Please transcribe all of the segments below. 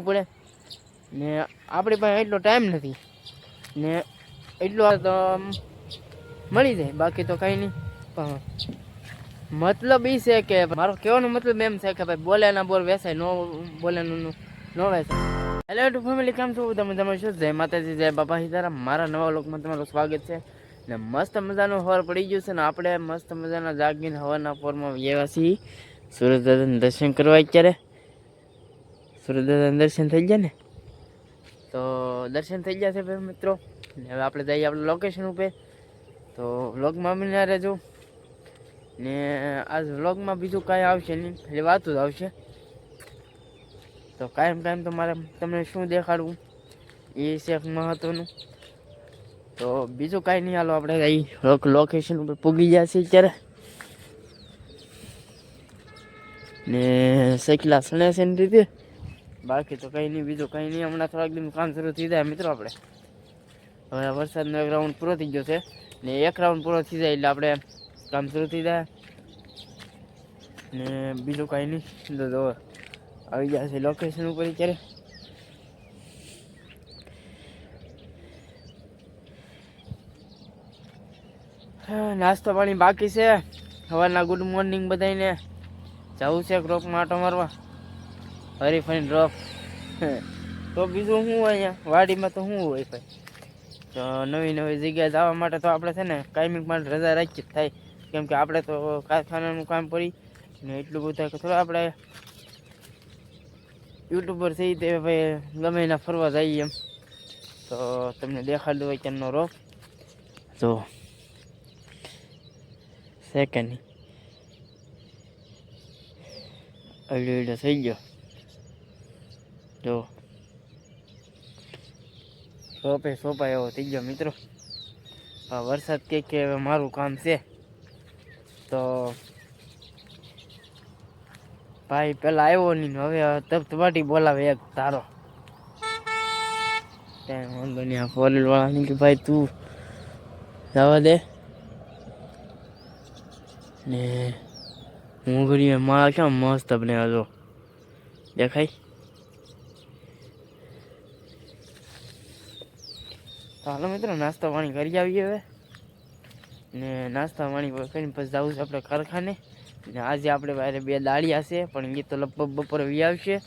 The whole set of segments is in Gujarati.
જવું પડે. ને આપણી પાસે એટલો ટાઈમ નથી. ને એટલો તો મળી જાય, બાકી તો કંઈ નહીં. પણ મતલબ એ છે કે મારો કહેવાનો મતલબ એમ છે કે ભાઈ બોલે ના બોલ, વેસાય નો બોલે નું વેસાય. હેલો ટુ ફેમિલી કેમ છો? તમે તમે શું? જય માતાજી, જય બાપા સીતારામ. મારા નવા લોકમાં તમારું સ્વાગત છે. ને મસ્ત મજાનું હવાર પડી ગયું છે ને આપણે મસ્ત મજાના જાગીને હવાના પોરમાં છીએ. સુરત દર્શન કરવા અત્યારે. સુરત દર્શન થઈ ગયા ને? તો દર્શન થઈ ગયા છે ભાઈ મિત્રો. ને હવે આપણે જઈએ આપણે લોકેશન ઉપર. તો વ્લોગમાં બન્યા રહેજો. ને આજ વ્લોગમાં બીજું કાંઈ આવશે નહીં. ખાલી વાતું જ આવશે. તો કાયમ કાયમ તો મારે તમને શું દેખાડવું? એ છે મહત્વનું. તો બીજું કાંઈ નહીં, હાલો આપણે અહીં લોકેશન ઉપર પૂગી ગયા છીએ અત્યારે. ને સૈકલા સણે રીતે. બાકી તો કંઈ નહીં બીજું કંઈ નહીં. હમણાં થોડાક દિન કામ શરૂ થઈ જાય મિત્રો આપણે. હવે વરસાદનો એક રાઉન્ડ પૂરો થઈ ગયો છે. ને એક રાઉન્ડ પૂરો થઈ જાય એટલે આપણે કામ શરૂ થઈ જાય. ને બીજું કાંઈ નહીં. તો આવી ગયા છે લોકેશન ઉપર હા, નાસ્તો પાણી બાકી છે. સવારના ગુડ મોર્નિંગ બધાને જવું છે ક્રોપમાં આટો મારવા. હરીફાઈ ડ્રોપ તો બીજું શું હોય અહીંયા? વાડીમાં તો શું હોય ભાઈ? તો નવી નવી જગ્યાએ જવા માટે તો આપણે છે ને કાયમિક માટે રજા રાખી જ થાય. કેમ કે આપણે તો કારખાનાનું કામ પડી ને એટલું બધું કે થોડું આપણે યુટ્યુબર થઈ તે ભાઈ ગમે એના ફરવા જઈએ એમ. તો તમને દેખાડ દો અત્યારનો રોપ તો સેકન્ડ. અડ્યો થઈ ગયો. જો. સોપે સોપાય એવો થઈ ગયો મિત્રો. આ વરસાદ કે કે હવે મારું કામ છે. તો ભાઈ પેલા આવ્યો નહીં હવે હવે તપતપાટી બોલાવે એક તારો. વાંધો નહીં, આ ફોર કે ભાઈ તું જવા દે. ને હું ઘડીએ મારા કેમ મસ્ત બને હજો દેખાય? તો હાલો મિત્રો, નાસ્તા પાણી કરી આવીએ હવે. ને નાસ્તા પાણી કરીને પછી જવું છે આપણે કારખાને. ને આજે આપણે બારે બે દાળિયા છે, પણ એ તો લગભગ બપોરે વી આવશે.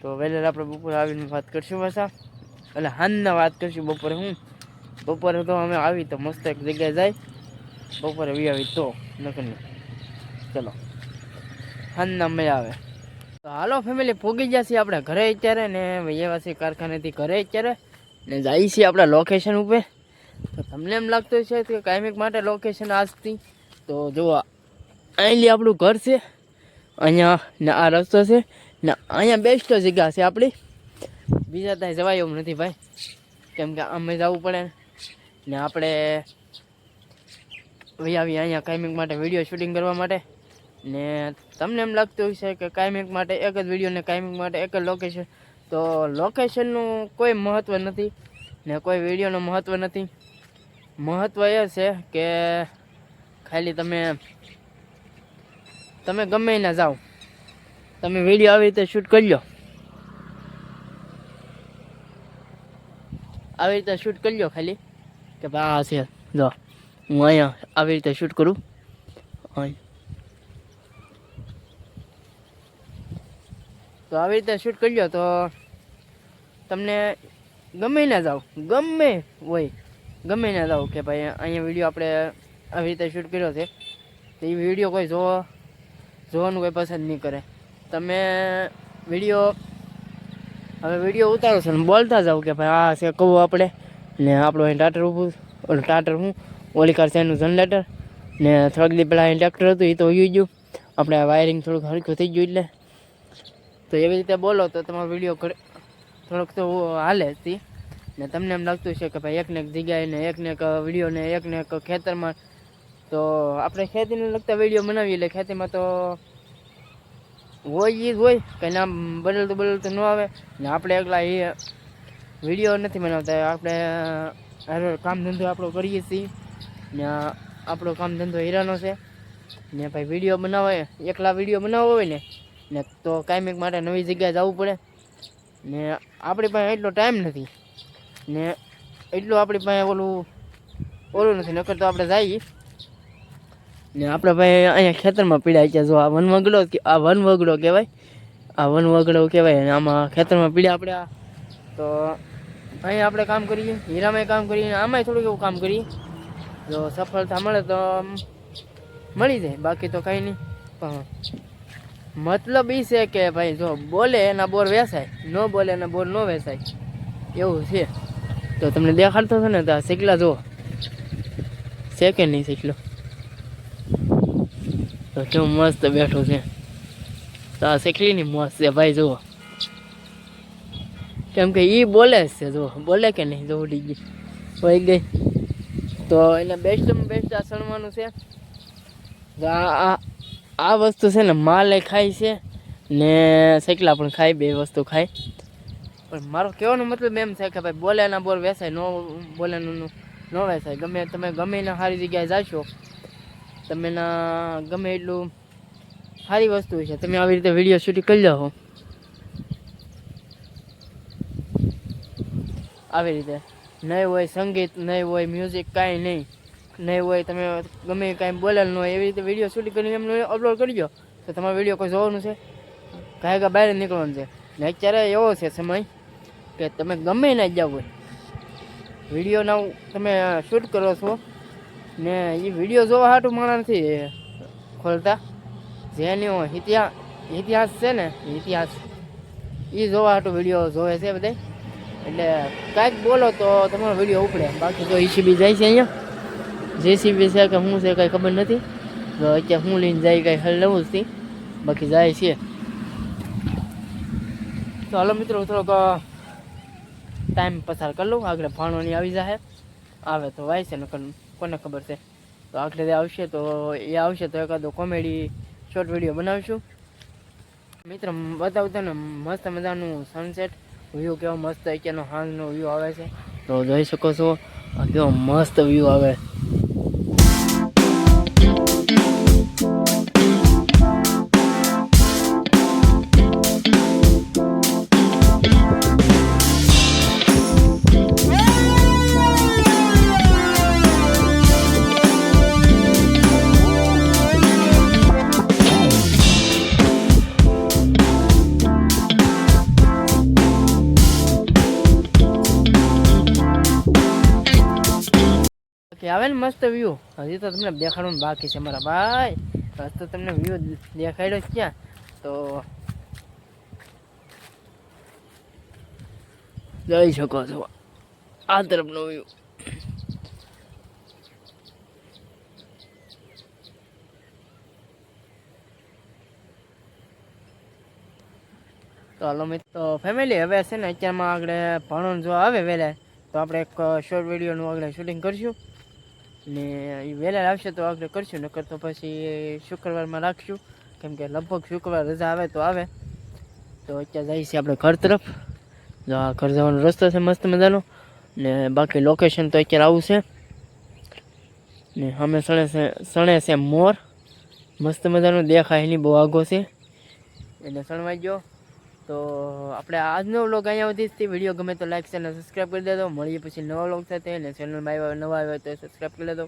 તો વહેલા આપણે બપોરે આવીને વાત કરશું પાછા. એટલે હાનના વાત કરશું બપોરે હું. બપોરે તો અમે આવી તો મસ્ત એક જગ્યાએ જાય. બપોરે વી આવી તો, નકર ચલો. હાનના મજા આવે. તો હાલો ફેમિલી પોગી ગયા છીએ આપણે ઘરે અત્યારે ને વૈયાવાસી કારખાનેથી ઘરે અત્યારે ને જઈએ છીએ આપણા લોકેશન ઉપર. તો તમને એમ લાગતું છે કે કાયમિક માટે લોકેશન આજથી. તો જુઓ અહીંથી આપણું ઘર છે. અહીંયા ને આ રસ્તો છે. ને અહીંયા બેસ્ટ જગ્યા છે આપણી. બીજા ત્યાં જવાય એવું નથી ભાઈ. કેમ કે અમે જવું પડે ને. આપણે આવીએ અહીંયા કાયમિક માટે વીડિયો શૂટિંગ કરવા માટે. ને તમને એમ લાગતું હશે કે કાયમિક માટે એક જ વીડિયો ને કાયમિક માટે એક જ લોકેશન તો લોકેશનનું કોઈ મહત્ત્વ નથી ને કોઈ વિડીયોનું મહત્ત્વ નથી. મહત્ત્વ એ છે કે ખાલી તમે તમે ગમે ના જાઓ. તમે વીડિયો આવી રીતે શૂટ કરી લો આવી રીતે શૂટ કરી લો ખાલી. કે ભાઈ હા છે જો, હું અહીંયા આવી રીતે શૂટ કરું. અહીં. તો આવી રીતે શૂટ કરી લો તો તમને ગમે ના જાઓ ગમે હોય, ગમે ના જાઓ કે ભાઈ અહીંયા વીડિયો આપણે આવી રીતે શૂટ કર્યો છે, તો એ વીડિયો કોઈ જોવો જોવાનું કોઈ પસંદ નહીં કરે. તમે વીડિયો હવે વીડિયો ઉતારો છો ને બોલતા જાઓ કે ભાઈ આ છે કહું આપણે, ને આપણું અહીં ટાટર ઊભું ટાટર હું, ઓલી કાર જનરેટર ને થોડાક દી પહેલાં અહીં ટ્રેક્ટર હતું, એ તો ઉઈ ગયું. આપણે વાયરિંગ થોડુંક હરખું થઈ ગયું એટલે તો એવી રીતે બોલો તો તમારો વીડિયો થોડોક તો હાલે હતી ને તમને એમ લાગતું છે કે ભાઈ એકને એક જગ્યાએ ને એકને એક વીડિયો એકને એક ખેતરમાં તો આપણે ખેતીને લગતા વીડિયો બનાવીએ એટલે ખેતીમાં તો હોય એ જ હોય, કંઈ નામ બદલતું બદલતું ન આવે. ને આપણે એકલા એ વીડિયો નથી બનાવતા, આપણે હારો કામ ધંધો આપણો કરીએ છીએ. ને આપણો કામ ધંધો હીરાનો છે. ને ભાઈ વીડિયો બનાવે, એકલા વીડિયો બનાવવો હોય ને ને તો કાયમિક માટે નવી જગ્યાએ જવું પડે. ને આપણી પાસે એટલો ટાઈમ નથી. ને એટલું આપણી પાસે ઓલું ઓલું નથી, નકર તો આપણે જઈએ. ને આપણે ભાઈ અહીંયા ખેતરમાં પીડાય છે. જો આ વનવગડો આ વનવગડો કહેવાય, આ વનવગડો કહેવાય અને આમાં ખેતરમાં પીડ્યા આપણે. આ તો અહીંયા આપણે કામ કરીએ હીરામાં કામ કરીએ આમાંય થોડુંક એવું કામ કરીએ. જો સફળતા મળે તો મળી જાય, બાકી તો કાંઈ નહીં. પણ મતલબ એ છે કે ભાઈ જો બોલે એના બોર વેસાય, ન બોલે એના બોર ન વેસાય, એવું છે. તો તમને દેખાડતો હતો ને તો આ શીખલા જુઓ. છે કે નહીં શીખલો. તો કેવું મસ્ત બેઠું છે. તો આ શીખલીની મસ્ત છે ભાઈ જુઓ. કેમ કે એ બોલે છે, જુઓ. બોલે કે નહીં જો ઉડી ગઈ. વહી ગઈ. તો એને બેસ્ટમાં બેસ્ટ આ સણવાનું છે આ આ વસ્તુ છે ને માલે ખાય છે ને શેકલા પણ ખાય, બે વસ્તુ ખાય. પણ મારો કહેવાનો મતલબ એમ છે કે ભાઈ બોલે ના બોલ વેસાય, નો બોલે નું ન વેસાય. ગમે તમે ગમે એના સારી જગ્યાએ જાશો, તમે ના ગમે એટલું સારી વસ્તુ છે, તમે આવી રીતે વીડિયો શૂટિંગ કરી લો આવી રીતે. નહીં હોય સંગીત, નહીં હોય મ્યુઝિક કાંઈ નહીં. નહીં હોય તમે ગમે કાંઈ બોલેલ ન હોય, એવી રીતે વીડિયો શૂટિંગ કરીને એમને અપલોડ કરજો તો તમારો વીડિયો કોઈ જોવાનું છે? કાંઈ કાંઈ બહાર નીકળવાનું છે. ને અત્યારે એવો છે સમય કે તમે ગમે ના જાવ હોય. વિડીયોના તમે શૂટ કરો છો ને એ વીડિયો જોવા હાટું માણા નથી ખોલતા. જેનો ઇતિહાસ ઇતિહાસ છે ને, ઇતિહાસ. એ જોવા હાટું વીડિયો જોવે છે બધા એટલે કાંઈક બોલો તો તમારો વીડિયો ઉપડે. બાકી તો ઈસીબી જાય છે અહીંયા. જેસીબી છે કે શું છે કાંઈ ખબર નથી. તો અત્યારે હું લઈને જાય કાંઈ હલ નવું જ બાકી જાય છે. તો હાલો મિત્રો, થોડોક ટાઈમ પસાર કરી લઉં. આગળ ભાણોની આવી જાય આવે તો વાય છે, નકર કોને ખબર છે. તો આગળ જે આવશે તો એ આવશે તો એકાદો કોમેડી શોર્ટ વીડિયો બનાવીશું. મિત્ર બતાવતો ને મસ્ત મજાનું સનસેટ વ્યૂ કેવો મસ્ત અત્યારનો હાંજનો વ્યૂ આવે છે. તો જોઈ શકો છો કેવો મસ્ત વ્યૂ આવે. કે આવે ને મસ્ત વ્યૂ હજી તો તમને દેખાડવાનું બાકી છે મારા ભાઈ. હજી તો તમને વ્યૂ દેખાડ્યો ક્યાં? તો જઈ શકો છો. આ તરફનો વ્યૂ તો હાલો મિત્રો ફેમિલી હવે છે ને, અત્યારમાં આગળ ભણવાનું જો આવે વહેલા તો આપણે એક શોર્ટ વિડીયોનું આગળ શૂટિંગ કરશું. ને એ વહેલા આવશે તો આપણે કરશું, નકર તો પછી શુક્રવારમાં રાખશું કેમ કે લગભગ શુક્રવાર રજા આવે તો આવે. તો અત્યારે જઈએ છીએ આપણે ઘર તરફ. જો આ ઘર જવાનો રસ્તો છે મસ્ત મજાનો. ને બાકી લોકેશન તો અત્યારે આવું છે. ને અમે સણે છે સણે છે મોર. મસ્ત મજાનો દેખાય એની બહુ આગો છે. એટલે સણવાઈ ગયો. તો આપણે આજનો વ્લોગ અહીંયા સુધી વીડિયો ગમે તો લાઈક ચેનલ સબસ્ક્રાઈબ કરી દેજો. મળીએ પછી નવા વ્લોગ સાથે. અને ચેનલમાં આવ્યા નવા આવ્યા તો સબસ્ક્રાઈબ કરી લેજો.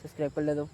સબસ્ક્રાઈબ કરી લેજો.